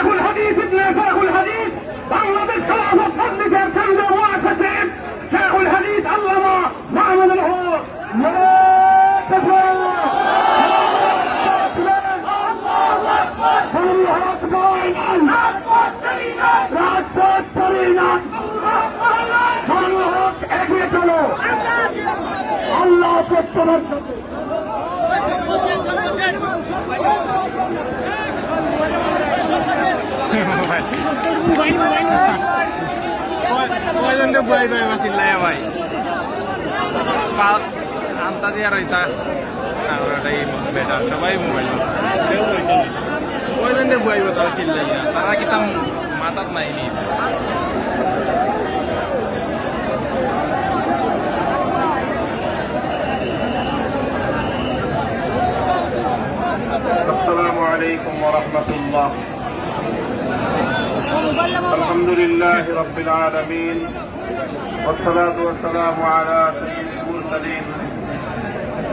শেখুল হাদিস ইবনে শেখুল হাদিস বাংলাদেশ খেলাফত মজলিসের কেন্দ্রীয় মহাসচিব শেখুল হাদিস আল্লামা মাহমুদুল হক। রাজপথ চলি না হক এগিয়ে চলো। আল্লাহ তোমার কয়জনকে বুয়াই দেয় বা চিল্লায় ভাই আনতা দিয়ে আর ওটাই বেটার সবাই মোবাইল কয়জনকে বুয়াইব তারা চিল্লাইয়া। তারা কি তাম মাথাত নাই নি। رب العالمين والصلاة والسلام على سيد المرسلين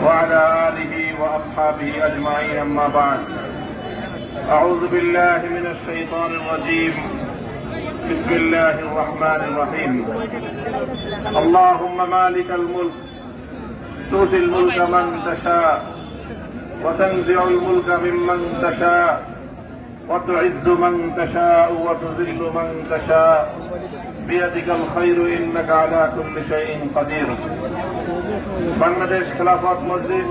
وعلى آله وأصحابه أجمعين أما بعد. أعوذ بالله من الشيطان الرجيم. بسم الله الرحمن الرحيم. اللهم مالك الملك تؤتي الملك من تشاء وتنزع الملك ممن تشاء. وتعز من تشاء وتذل من تشاء بيدك الخير انك على كل شيء قدير বাংলাদেশ খেলাফত মজলিস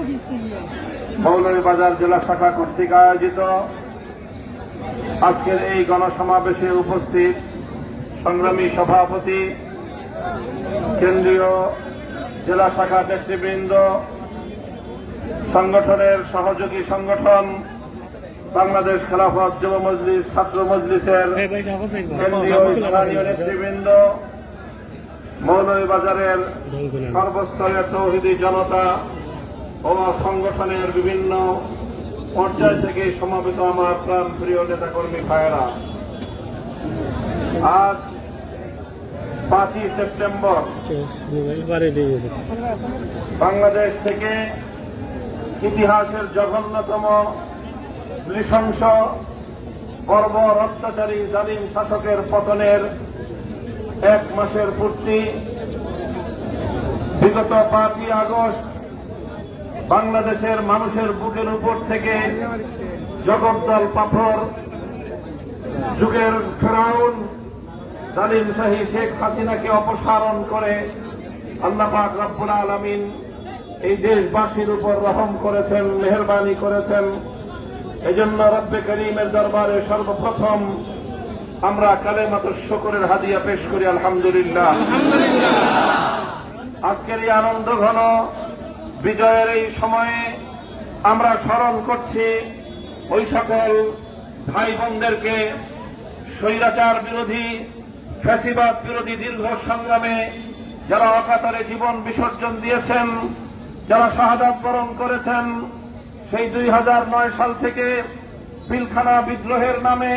মৌলভীবাজার জেলা শাখা কর্তৃক আয়োজিত আজকের এই গণসমাবেশে উপস্থিত সংগ্রামী সভাপতি কেন্দ্রীয় জেলা শাখা নেতৃবৃন্দ সংগঠনের সহযোগী সংগঠন বাংলাদেশ খেলাফত যুব মজলিস ছাত্র মজলিসের স্থানীয় নেতৃবৃন্দ মৌলভীবাজারের সর্বস্তরের তৌহিদি জনতা ও সংগঠনের বিভিন্ন পর্যায় থেকে সমাবেত আমার প্রাণ প্রিয় নেতাকর্মী ভাইয়েরা। আজ পাঁচই সেপ্টেম্বর বাংলাদেশ থেকে ইতিহাসের জঘন্যতম নৃশংস, বর্বর অত্যাচারী জালিম শাসকের পতনের এক মাসের পূর্তি। বিগত পাঁচই আগস্ট বাংলাদেশের মানুষের বুকের উপর থেকে জগদ্দল পাথর, যুগের ফেরাউন, জালিম শাহী শেখ হাসিনাকে অপসারণ করে আল্লাহ পাক রব্বুল আলমিন এই দেশবাসীর উপর রহম করেছেন, মেহরবানি করেছেন। এজন্য রব্বে করিমের দরবারে সর্বপ্রথম আমরা কালে মাত্র শকরের হাদিয়া পেশ করি আলহামদুলিল্লাহ। আজকের এই আনন্দ ঘন বিজয়ের এই সময়ে আমরা স্মরণ করছি ওই সকল ভাই বোনদেরকে স্বৈরাচার বিরোধী ফ্যাসিবাদ বিরোধী দীর্ঘ সংগ্রামে যারা অকাতরে জীবন বিসর্জন দিয়েছেন যারা শাহাদাত বরণ করেছেন সেই দুই হাজার নয় সাল থেকে পিলখানা বিদ্রোহের নামে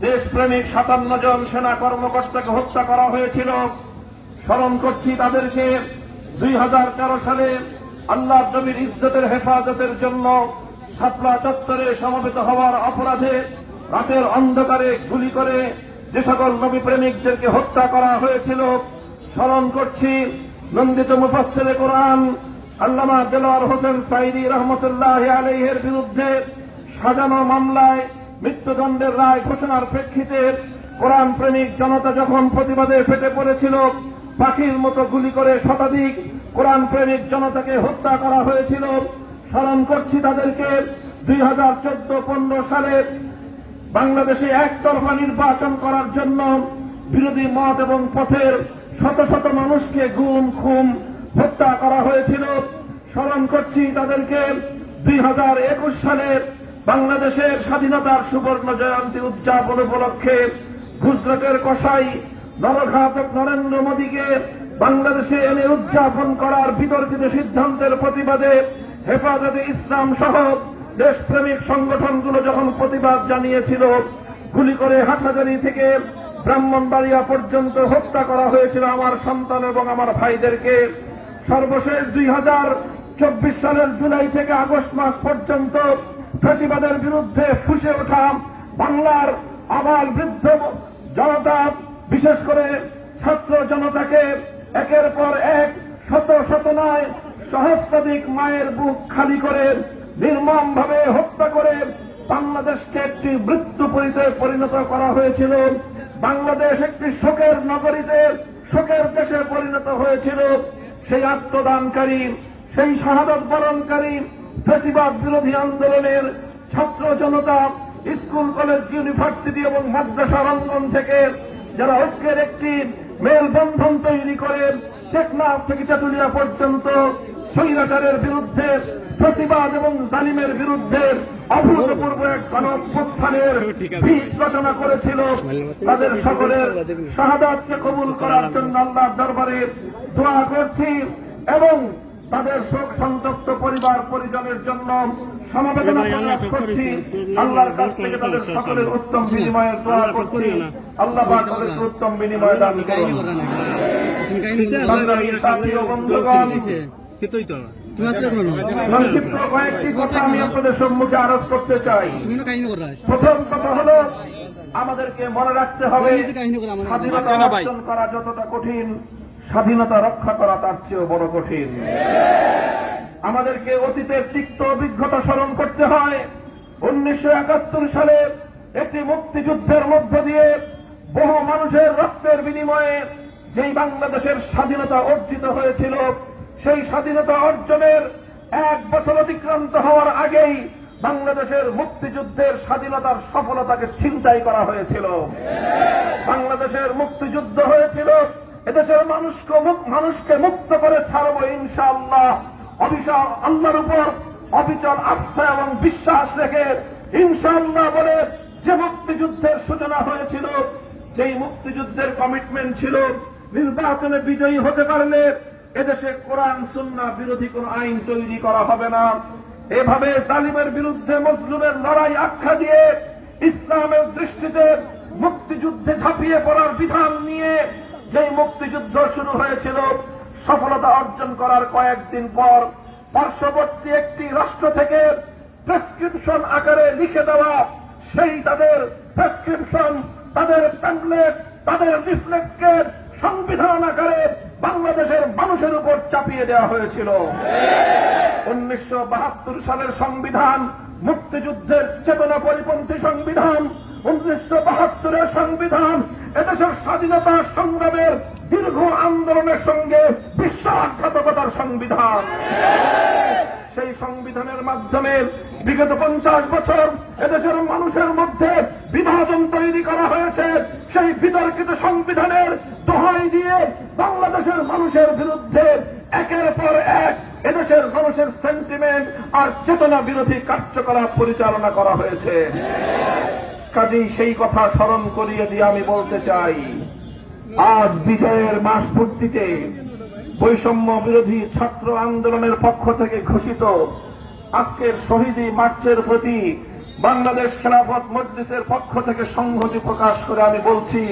দেশপ্রেমিক সাতান্ন জন সেনা কর্মকর্তাকে হত্যা করা হয়েছিল। স্মরণ করছি তাদেরকে, দুই হাজার তেরো সালে আল্লাহ নবীর ইজ্জতের হেফাজতের জন্য সাতলা চত্বরে সমবেত হওয়ার অপরাধে রাতের অন্ধকারে গুলি করে যে সকল নবী প্রেমিকদেরকে হত্যা করা হয়েছিল। স্মরণ করছি, নন্দিত মুফাসসিরে কোরআন আল্লামা দেলোয়ার হোসেন সাইদি রহমতুল্লাহ আলহের বিরুদ্ধে সাজানো মামলায় মৃত্যুদণ্ডের রায় ঘোষণার প্রেক্ষিতে কোরআন প্রেমিক জনতা যখন প্রতিবাদে ফেটে পড়েছিল, পাখির মতো গুলি করে শতাধিক কোরআন প্রেমিক জনতাকে হত্যা করা হয়েছিল। স্মরণ করছি তাদেরকে, দুই হাজার চোদ্দ পনেরো সালে বাংলাদেশে একতরফা নির্বাচন করার জন্য বিরোধী মত এবং পথের শত শত মানুষকে গুম খুম হত্যা করা হয়েছিল। স্মরণ করছি তাদেরকে। দুই হাজার একুশ সালে বাংলাদেশের স্বাধীনতার সুবর্ণ জয়ন্তী উদযাপন উপলক্ষে গুজরাটের কসাই নরঘাতক নরেন্দ্র মোদীকে বাংলাদেশে এনে উদযাপন করার বিতর্কিত সিদ্ধান্তের প্রতিবাদে হেফাজতে ইসলাম সহ দেশপ্রেমিক সংগঠনগুলো যখন প্রতিবাদ জানিয়েছিল, গুলি করে হাটহাজারি থেকে ব্রাহ্মণবাড়িয়া পর্যন্ত হত্যা করা হয়েছিল আমার সন্তান এবং আমার ভাইদেরকে। সর্বশেষ দুই হাজার চব্বিশ সালের জুলাই থেকে আগস্ট মাস পর্যন্ত ফেসিবাদের বিরুদ্ধে ফুসে ওঠা বাংলার আবার বৃদ্ধ জনতা, বিশেষ করে ছাত্র জনতাকে একের পর এক শত শত নয় সহস্রাধিক মায়ের বুক খালি করে নির্মম ভাবে হত্যা করে বাংলাদেশকে একটি মৃত্যুপুরীতে পরিণত করা হয়েছিল। বাংলাদেশ একটি শোকের নগরীতে, শোকের দেশে পরিণত হয়েছিল। সেই আত্মদানকারী, সেই শাহাদত বরণকারী, ফেসিবাদ বিরোধী আন্দোলনের ছাত্র জনতা, স্কুল, কলেজ, ইউনিভার্সিটি এবং মাদ্রাসা অঙ্গন থেকে যারা ঐক্যের একটি মেলবন্ধন তৈরি করে টেকনাফ থেকে চাটুলিয়া পর্যন্ত স্বৈরাচারের বিরুদ্ধে, ফেসিবাদ এবং জালিমের বিরুদ্ধে অভূতপূর্ব এক গণঅভ্যুত্থানের ভিত রচনা করেছিল তাদের সকলের শাহাদাতকে কবুল করার জন্য আল্লাহর দরবারে দোয়া করছি এবং তাদের শোক সন্তপ্ত পরিবার পরিজনের জন্য সমবেদনা প্রকাশ করছি। আল্লাহর কাছ থেকে তাদের সকলের উত্তম বিনিময়ের দোয়া করছি। আল্লাহ তাদেরকে উত্তম বিনিময় দান করুন। সংক্ষিপ্ত কয়েকটি কথা আমি আপনাদের সম্মুখে আরজ করতে চাই। প্রথম কথা হলো আমাদেরকে মনে রাখতে হবে স্বাধীনতা অর্জন করা যতটা কঠিন স্বাধীনতা রক্ষা করা তার চেয়েও বড় কঠিন। আমাদেরকে অতীতের তিক্ত অভিজ্ঞতা স্মরণ করতে হয়। উনিশশো একাত্তর সালে একটি মুক্তিযুদ্ধের মধ্য দিয়ে বহু মানুষের রক্তের বিনিময়ে যেই বাংলাদেশের স্বাধীনতা অর্জিত হয়েছিল, সেই স্বাধীনতা অর্জনের এক বছর অতিক্রান্ত হওয়ার আগেই বাংলাদেশের মুক্তিযুদ্ধের স্বাধীনতার সফলতাকে ছিনতাই করা হয়েছিল। বাংলাদেশের মুক্তিযুদ্ধ হয়েছিল এদেশের মানুষকে মানুষকে মুক্ত করে ছাড়ব ইনশাআল্লাহ। অবিশাল আল্লাহর উপর অবিচল আস্থা এবং বিশ্বাস রেখে ইনশাআল্লাহ বলে যে মুক্তিযুদ্ধের সূচনা হয়েছিল, যেই মুক্তিযুদ্ধের কমিটমেন্ট ছিল, নির্বাচনে বিজয়ী হতে পারলে এদেশে কোরআন সুন্না বিরোধী কোন আইন তৈরি করা হবে না। এভাবে জালিমের বিরুদ্ধে মজলুমের লড়াই আখ্যা দিয়ে ইসলামের দৃষ্টিতে মুক্তিযুদ্ধে ঝাঁপিয়ে পড়ার বিধান নিয়ে যেই মুক্তিযুদ্ধ শুরু হয়েছিল, সফলতা অর্জন করার কয়েকদিন পর পার্শ্ববর্তী একটি রাষ্ট্র থেকে প্রেসক্রিপশন আকারে লিখে দেওয়া সেই তাদের প্রেসক্রিপশন তাদের প্যাম্পলেট তাদের রিফ্লেক্টকে সংবিধান আকারে বাংলাদেশের মানুষের উপর চাপিয়ে দেওয়া হয়েছিল। উনিশশো বাহাত্তর সালের সংবিধান, মুক্তিযুদ্ধের চেতনা পরিপন্থী সংবিধান উনিশশো বাহাত্তরের সংবিধান এদেশের স্বাধীনতা সংগ্রামের দীর্ঘ আন্দোলনের সঙ্গে বিশ্বাসঘাতকতার সংবিধান। সেই সংবিধানের মাধ্যমে বিগত পঞ্চাশ বছর এদেশের মানুষের মধ্যে বিভাজন তৈরি করা হয়েছে। সেই বিতর্কিত সংবিধানের দোহাই দিয়ে বাংলাদেশের মানুষের বিরুদ্ধে একের পর এক এদেশের মানুষের সেন্টিমেন্ট আর চেতনা বিরোধী কার্যকলাপ পরিচালনা করা হয়েছে। কাজেই সেই কথা স্মরণ করিয়ে দিয়ে আমি বলতে চাই, আজ বিজয়ের মাস পূর্তিতে বৈষম্য বিরোধী ছাত্র আন্দোলনের পক্ষ থেকে ঘোষিত আজকের শহীদী মার্চের প্রতি বাংলাদেশ খেলাফত মজলিসের পক্ষ থেকে সংহতি প্রকাশ করে আমি বলছি,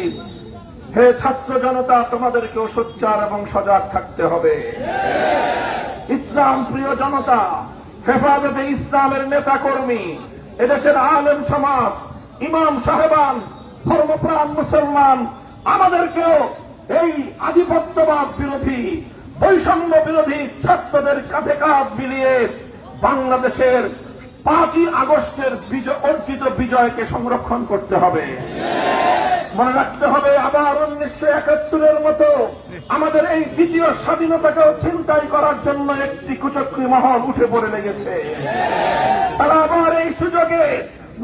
হে ছাত্র জনতা, তোমাদেরকেও সোচ্চার এবং সজাগ থাকতে হবে। ইসলাম প্রিয় জনতা, হেফাজতে ইসলামের নেতা কর্মী এদেশের আলেম সমাজ ইমাম সাহেবান, ধর্মপ্রাণ মুসলমান, আমাদেরকেও এই আধিপত্যবাদ বিরোধী, বৈষম্য বিরোধী ছাত্রদের কাঁধে কাঁধ মিলিয়ে বাংলাদেশের পাঁচই আগস্টের অর্জিত বিজয়কে সংরক্ষণ করতে হবে। মনে রাখতে হবে, আবার উনিশশো একাত্তরের মতো আমাদের এই দ্বিতীয় স্বাধীনতাকেও ছিনতাই করার জন্য একটি কুচক্রী মহল উঠে পড়ে লেগেছে। তারা আবার এই সুযোগে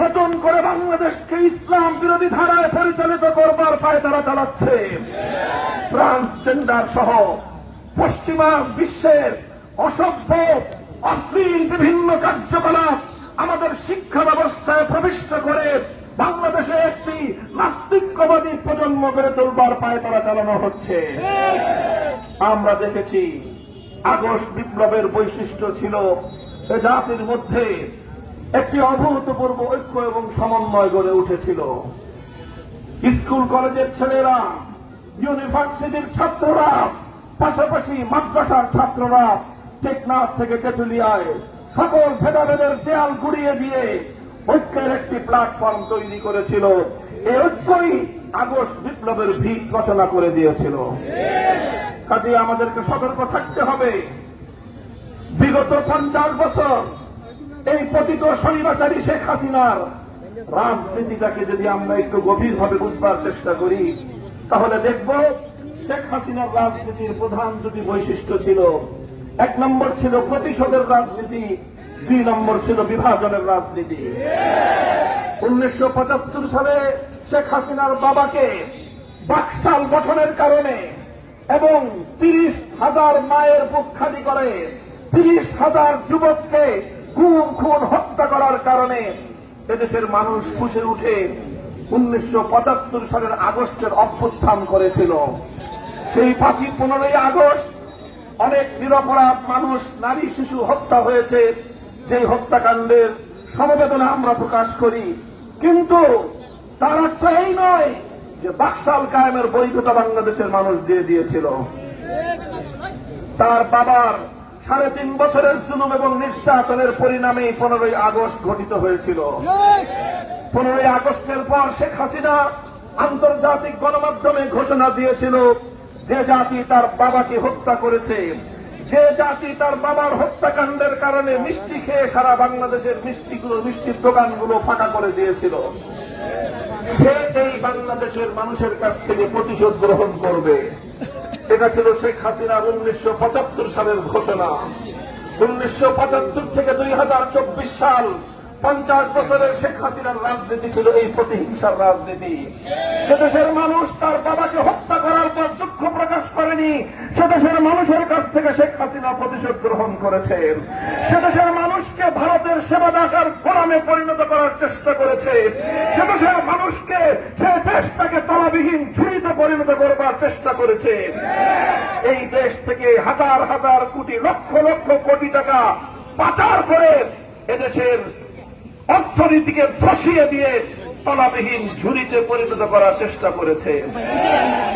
নতুন করে বাংলাদেশকে ইসলাম বিরোধী ধারায় পরিচালিত করবার পায় তারা চালাচ্ছে ট্রান্সজেন্ডার সহ পশ্চিমা বিশ্বের অসভ্য, অশ্লীল বিভিন্ন কার্যকলাপ আমাদের শিক্ষা ব্যবস্থায় প্রবিষ্ট করে বাংলাদেশে একটি নাস্তিক্যবাদী প্রজন্ম গড়ে তোলবার পায় তারা চালানো হচ্ছে। আমরা দেখেছি আগস্ট বিপ্লবের বৈশিষ্ট্য ছিল সে জাতির মধ্যে একটি অভূতপূর্ব ঐক্য এবং সমন্বয় গড়ে উঠেছিল। স্কুল কলেজের ছেলেরা, ইউনিভার্সিটির ছাত্ররা, পাশাপাশি মাদ্রাসার ছাত্ররা টেকনাফ থেকে তেঁতুলিয়ায় সকল ভেদাভেদের দেয়াল গুড়িয়ে দিয়ে ঐক্যের একটি প্ল্যাটফর্ম তৈরি করেছিল। এই ঐক্যই আগস্ট বিপ্লবের ভিত রচনা করে দিয়েছিল। কাজে আমাদেরকে সতর্ক থাকতে হবে। বিগত পঞ্চাশ বছর এই পতিত স্বৈরাচারী শেখ হাসিনার রাজনীতিটাকে যদি আমরা একটু গভীরভাবে বুঝবার চেষ্টা করি, তাহলে দেখব শেখ হাসিনার রাজনীতির প্রধান দুটি বৈশিষ্ট্য ছিল। এক নম্বর ছিল প্রতিশোধের রাজনীতি, দুই নম্বর ছিল বিভাজনের রাজনীতি। উনিশশো পঁচাত্তর সালে শেখ হাসিনার বাবাকে বাকশাল গঠনের কারণে এবং তিরিশ হাজার মায়ের বুক খালি করে তিরিশ হাজার যুবককে খুন খুন হত্যা করার কারণে এদেশের মানুষ ফুসে উঠে উনিশশো পঁচাত্তর সালের আগস্টের অভ্যুত্থান করেছিল। সেই পাঁচই পনেরোই আগস্ট অনেক নিরপরাধ মানুষ, নারী, শিশু হত্যা হয়েছে। যে হত্যাকাণ্ডের সমবেদনা আমরা প্রকাশ করি। কিন্তু তার অর্থ এই নয় যে বাকশাল কায়েমের বৈধতা বাংলাদেশের মানুষ দিয়ে দিয়েছিল। তার বাবার সাড়ে তিন বছরের জুলুম এবং নির্যাতনের পরিণামে পনেরোই আগস্ট ঘটিত হয়েছিল। পনেরোই আগস্টের পর শেখ হাসিনা আন্তর্জাতিক গণমাধ্যমে ঘোষণা দিয়েছিল, যে জাতি তার বাবাকে হত্যা করেছে, যে জাতি তার বাবার হত্যাকাণ্ডের কারণে মিষ্টি খেয়ে সারা বাংলাদেশের মিষ্টিগুলো, মিষ্টির দোকানগুলো ফাঁকা করে দিয়েছিল। সে এই বাংলাদেশের মানুষের কাছ থেকে প্রতিশোধ গ্রহণ করবে। এটা ছিল শেখ হাসিনার উনিশশো পঁচাত্তর সালের ঘোষণা। উনিশশো পঁচাত্তর থেকে দুই হাজার চব্বিশ সাল পঞ্চাশ বছরের শেখ হাসিনার রাজনীতি ছিল এই প্রতিহিংসার রাজনীতি। সে দেশের মানুষ তার বাবাকে হত্যা করার পর দুঃখ প্রকাশ করেনি। সে দেশের মানুষের কাছ থেকে শেখ হাসিনা প্রতিশোধ গ্রহণ করেছেন। সে দেশের মানুষকে ভারতের সেবা দাসার গোলামে পরিণত করার চেষ্টা করেছে সে দেশের মানুষকে সে দেশটাকে তলাবিহীন, ঝুড়িতে পরিণত করবার চেষ্টা করেছে এই দেশ থেকে হাজার হাজার কোটি লক্ষ লক্ষ কোটি টাকা পাচার করে এদেশের অর্থনীতিকে ধসিয়ে দিয়ে তলাবিহীন ঝুড়িতে পরিণত করার চেষ্টা করেছে।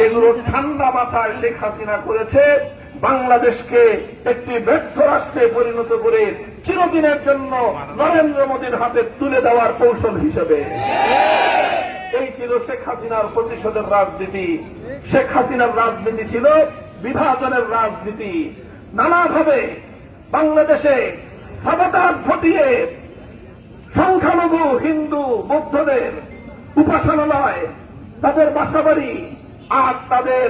এগুলো ঠান্ডা মাথায় শেখ হাসিনা করেছে। বাংলাদেশকে একটি ব্যর্থ রাষ্ট্রে পরিণত করে চিরদিনের জন্য নরেন্দ্র মোদীর হাতে তুলে দেওয়ার কৌশল হিসেবে। এই ছিল শেখ হাসিনার প্রতিশোধের রাজনীতি। শেখ হাসিনার রাজনীতি ছিল বিভাজনের রাজনীতি। নানাভাবে বাংলাদেশে সাবতাজ ঘটিয়ে সংখ্যালঘু হিন্দু বৌদ্ধদের উপাসনালয় তাদের বাসাবাড়ি আর তাদের